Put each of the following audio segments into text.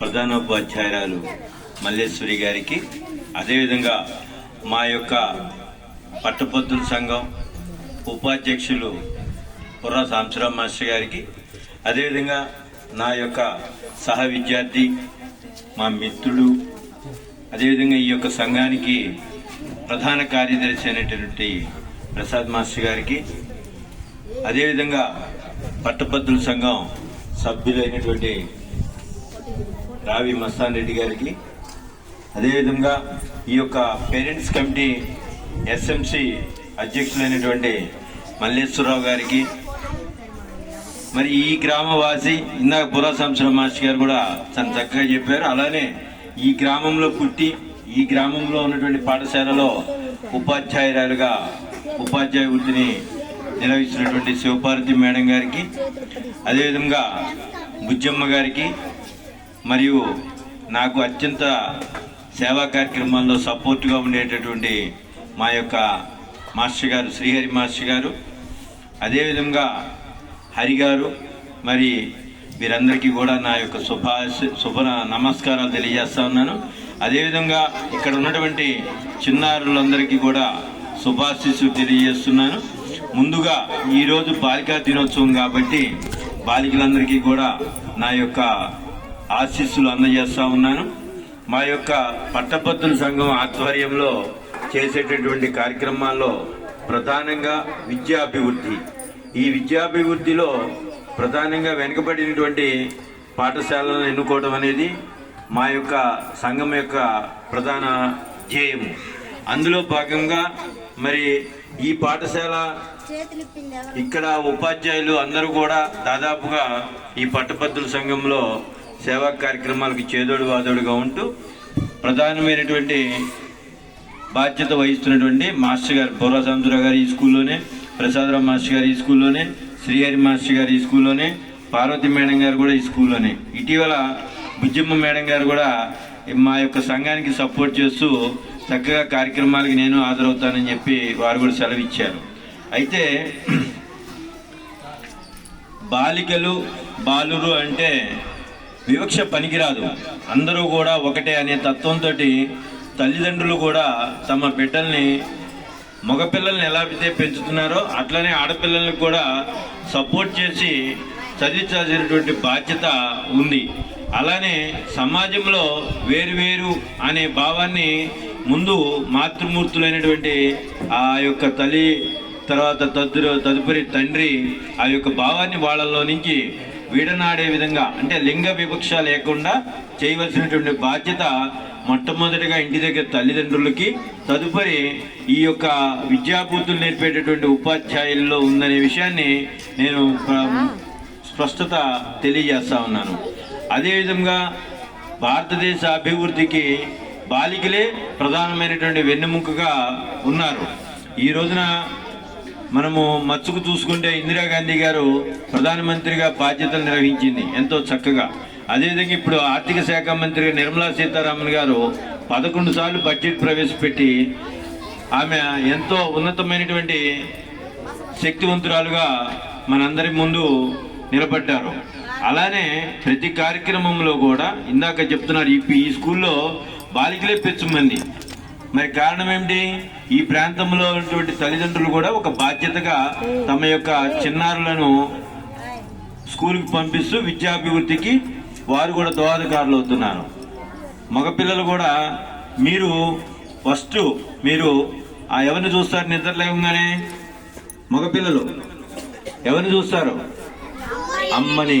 ప్రధానోపాధ్యాయురాలు మల్లేశ్వరి గారికి. అదేవిధంగా మా యొక్క పట్టపద్దుల సంఘం ఉపాధ్యక్షులు పుర్రా సాంబశివరావు మాస్టర్ గారికి. అదేవిధంగా నా యొక్క సహ విద్యార్థి మా మిత్రుడు. అదేవిధంగా ఈ యొక్క సంఘానికి ప్రధాన కార్యదర్శి అయినటువంటి ప్రసాద్ మాస్టర్ గారికి. అదేవిధంగా పట్టపద్దుల సంఘం సభ్యులైనటువంటి రావి మస్తాన్ రెడ్డి గారికి. అదేవిధంగా ఈ యొక్క పేరెంట్స్ కమిటీ ఎస్ఎంసి అధ్యక్షులైనటువంటి మల్లేశ్వరరావు గారికి. మరి ఈ గ్రామవాసి ఇందాక పురా సంవత్సరం మాస్టర్ గారు కూడా చాలా చక్కగా చెప్పారు. అలానే ఈ గ్రామంలో పుట్టి ఈ గ్రామంలో ఉన్నటువంటి పాఠశాలలో ఉపాధ్యాయురాలుగా ఉపాధ్యాయ వృత్తిని నిర్వహిస్తున్నటువంటి శివపార్వతి మేడం గారికి అదేవిధంగా బుజ్జమ్మ గారికి మరియు నాకు అత్యంత సేవా కార్యక్రమాల్లో సపోర్ట్గా ఉండేటటువంటి మా యొక్క మాస్టర్ గారు శ్రీహరి మాస్టర్ గారు అదేవిధంగా హరి గారు మరి వీరందరికీ కూడా నా యొక్క శుభాశ శుభ నమస్కారాలు తెలియజేస్తా ఉన్నాను. అదేవిధంగా ఇక్కడ ఉన్నటువంటి చిన్నారులందరికీ కూడా శుభాశీస్సులు తెలియజేస్తున్నాను. ముందుగా ఈరోజు బాలికా దినోత్సవం కాబట్టి బాలికలందరికీ కూడా నా యొక్క ఆశీస్సులు అందజేస్తా ఉన్నాను. మా యొక్క పట్టభద్రుల సంఘం ఆధ్వర్యంలో చేసేటటువంటి కార్యక్రమాల్లో ప్రధానంగా విద్యాభివృద్ధి ఈ విద్యాభివృద్ధిలో ప్రధానంగా వెనుకబడినటువంటి పాఠశాలను ఎన్నుకోవడం అనేది మా యొక్క సంఘం యొక్క ప్రధాన ధ్యేయం అందులో భాగంగా మరి ఈ పాఠశాల ఇక్కడ ఉపాధ్యాయులు అందరూ కూడా దాదాపుగా ఈ పట్టభద్రుల సంఘంలో సేవా కార్యక్రమాలకు చేదోడు వాదోడుగా ఉంటూ ప్రధానమైనటువంటి బాధ్యత వహిస్తున్నటువంటి మాస్టర్ గారు బొర్రాసాంతురావు గారు ఈ స్కూల్లోనే ప్రసాదరావు మాస్టర్ గారు ఈ స్కూల్లోనే శ్రీహరి మాస్టర్ గారు ఈ స్కూల్లోనే పార్వతి మేడం గారు కూడా ఈ స్కూల్లోనే. ఇటీవల బుజ్జమ్మ మేడం గారు కూడా మా యొక్క సంఘానికి సపోర్ట్ చేస్తూ చక్కగా కార్యక్రమాలకి నేను హాజరవుతానని చెప్పి వారు కూడా సెలవిచ్చారు అయితే బాలికలు బాలురు అంటే వివక్ష పనికిరాదు. అందరూ కూడా ఒకటే అనే తత్వంతో తల్లిదండ్రులు కూడా తమ బిడ్డల్ని మగపిల్లల్ని ఎలా అయితే పెంచుతున్నారో అట్లనే ఆడపిల్లలకు కూడా సపోర్ట్ చేసి చదివించాల్సినటువంటి బాధ్యత ఉంది. అలానే సమాజంలో వేరు అనే భావాన్ని ముందు మాతృమూర్తులైనటువంటి ఆ యొక్క తల్లి తర్వాత తదురు తదుపరి తండ్రి ఆ యొక్క భావాన్ని వాళ్ళలో నుంచి వీడనాడే విధంగా అంటే లింగ వివక్ష లేకుండా చేయవలసినటువంటి బాధ్యత మొట్టమొదటిగా ఇంటి దగ్గర తల్లిదండ్రులకి తదుపరి ఈ యొక్క విద్యాబుద్ధులు నేర్పేటటువంటి ఉపాధ్యాయుల్లో ఉందనే విషయాన్ని నేను స్పష్టత తెలియజేస్తా ఉన్నాను. అదేవిధంగా భారతదేశ అభివృద్ధికి బాలికలే ప్రధానమైనటువంటి వెన్నెముకగా ఉన్నారు. ఈ రోజున మనము మచ్చుకు చూసుకుంటే ఇందిరాగాంధీ గారు ప్రధానమంత్రిగా బాధ్యతలు నిర్వహించింది ఎంతో చక్కగా. అదేవిధంగా ఇప్పుడు ఆర్థిక శాఖ మంత్రిగా నిర్మలా సీతారామన్ గారు పదకొండు సార్లు బడ్జెట్ ప్రవేశపెట్టి ఆమె ఎంతో ఉన్నతమైనటువంటి శక్తివంతురాలుగా మనందరి ముందు నిలబడ్డారు. అలానే ప్రతి కార్యక్రమంలో కూడా ఇందాక చెప్తున్నారు ఈ ఈ స్కూల్లో బాలికలే పెచ్చుమంది మరి కారణం ఏమిటి ఈ ప్రాంతంలో ఉన్నటువంటి తల్లిదండ్రులు కూడా ఒక బాధ్యతగా తమ యొక్క చిన్నారులను స్కూల్కి పంపిస్తూ విద్యాభివృద్ధికి వారు కూడా దోహదకారులు అవుతున్నారు. మగపిల్లలు కూడా మీరు ఫస్ట్ మీరు ఆ ఎవరిని చూస్తారు నిద్ర లేకుండానే మగపిల్లలు. ఎవరిని చూస్తారు? అమ్మని.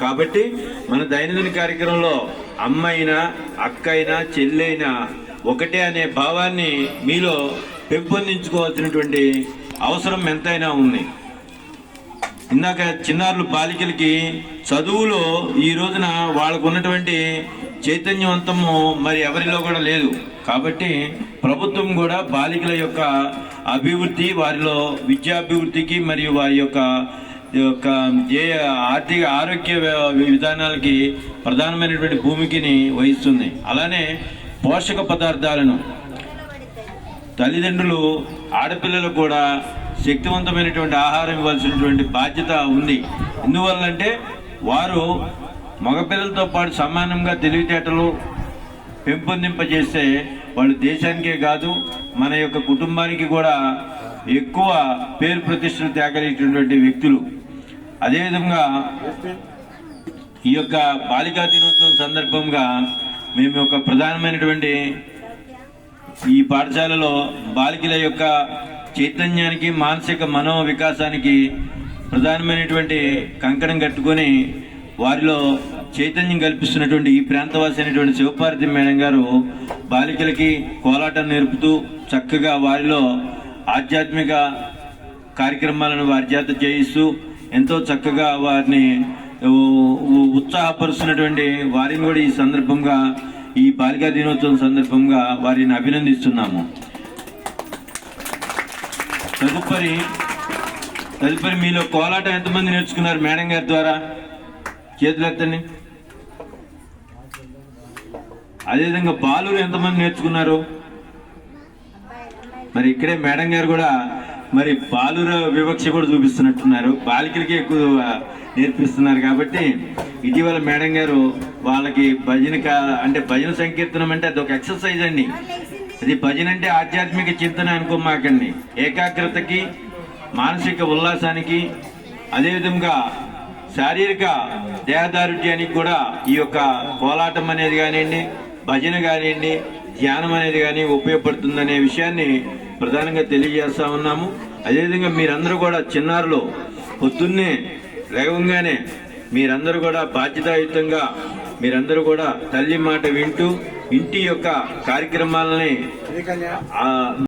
కాబట్టి మన దైనందిన కార్యక్రమంలో అమ్మ అయినా అక్క అయినా చెల్లైనా ఒకటే అనే భావాన్ని మీలో పెంపొందించుకోవాల్సినటువంటి అవసరం ఎంతైనా ఉంది. ఇందాక చిన్నారులు బాలికలకి చదువులో ఈ రోజున వాళ్ళకు ఉన్నటువంటి చైతన్యవంతము మరి ఎవరిలో కూడా లేదు. కాబట్టి ప్రభుత్వం కూడా బాలికల యొక్క అభివృద్ధి వారిలో విద్యాభివృద్ధికి మరియు వారి యొక్క యొక్క ఏ ఆర్థిక ఆరోగ్య విధానాలకి ప్రధానమైనటువంటి భూమికిని వహిస్తుంది. అలానే పోషక పదార్థాలను. తల్లిదండ్రులు ఆడపిల్లలకు కూడా శక్తివంతమైనటువంటి ఆహారం ఇవ్వాల్సినటువంటి బాధ్యత ఉంది. ఎందువల్లంటే వారు మగపిల్లలతో పాటు సమానంగా తెలివితేటలు పెంపొందింపజేస్తే వాళ్ళు దేశానికే కాదు మన యొక్క కుటుంబానికి కూడా ఎక్కువ పేరు ప్రతిష్టలు తేగలిగినటువంటి వ్యక్తులు. అదేవిధంగా ఈ యొక్క బాలికా దినోత్సవం సందర్భంగా మేము ఒక ప్రధానమైనటువంటి ఈ పాఠశాలలో బాలికల యొక్క చైతన్యానికి మానసిక మనో వికాసానికి ప్రధానమైనటువంటి కంకణం కట్టుకొని వారిలో చైతన్యం కల్పిస్తున్నటువంటి ఈ ప్రాంతవాసి అయినటువంటి శివపార్వతి మేడం గారు బాలికలకి కోలాటం నేర్పుతూ చక్కగా వారిలో ఆధ్యాత్మిక కార్యక్రమాలను వారి చేత చేయిస్తూ ఎంతో చక్కగా వారిని ఉత్సాహపరుస్తున్నటువంటి వారిని కూడా ఈ సందర్భంగా ఈ బాలికా దినోత్సవం సందర్భంగా వారిని అభినందిస్తున్నాము. తదుపరి తదుపరి మీలో కోలాటం ఎంతమంది నేర్చుకున్నారు మేడం గారి ద్వారా? చేతులు ఎత్తండి. అదేవిధంగా బాలురు ఎంతమంది నేర్చుకున్నారు? మరి ఇక్కడే మేడం గారు కూడా మరి బాలుర వివక్ష కూడా చూపిస్తున్నట్టున్నారు. బాలికలకి ఎక్కువ నేర్పిస్తున్నారు కాబట్టి ఇటీవల మేడం గారు వాళ్ళకి భజన అంటే భజన సంకీర్తనం అంటే అది ఒక ఎక్సర్సైజ్ అండి. అది భజన అంటే ఆధ్యాత్మిక చింతన అనుకోమాకండి. ఏకాగ్రతకి మానసిక ఉల్లాసానికి అదేవిధంగా శారీరక దేహదారుఢ్యానికి కూడా ఈ యొక్క కోలాటం అనేది కానివ్వండి భజన కానివ్వండి ధ్యానం అనేది కానీ ఉపయోగపడుతుందనే విషయాన్ని ప్రధానంగా తెలియజేస్తా ఉన్నాము. అదేవిధంగా మీరందరూ కూడా చిన్నారులు పొద్దున్నే లేవగానే మీరందరూ కూడా బాధ్యతాయుతంగా మీరందరూ కూడా తల్లి మాట వింటూ ఇంటి యొక్క కార్యక్రమాలని